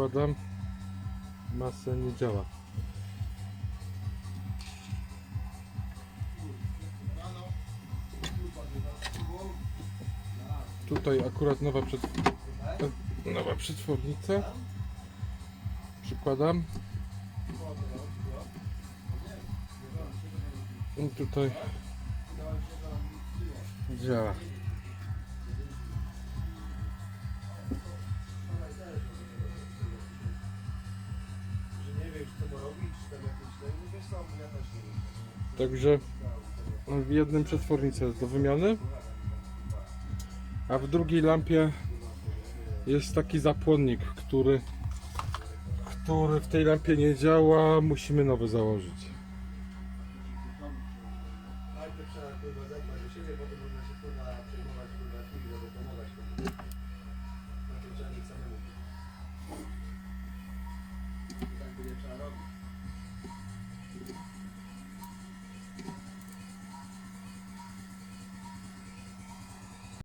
przykładam, masa nie działa. Tutaj akurat nowa przed... nowa przetwornica. Przykładam. I tutaj działa. Także w jednym przetwornica jest do wymiany, a w drugiej lampie jest taki zapłonnik, który, który w tej lampie nie działa. Musimy nowy założyć. Najpierw trzeba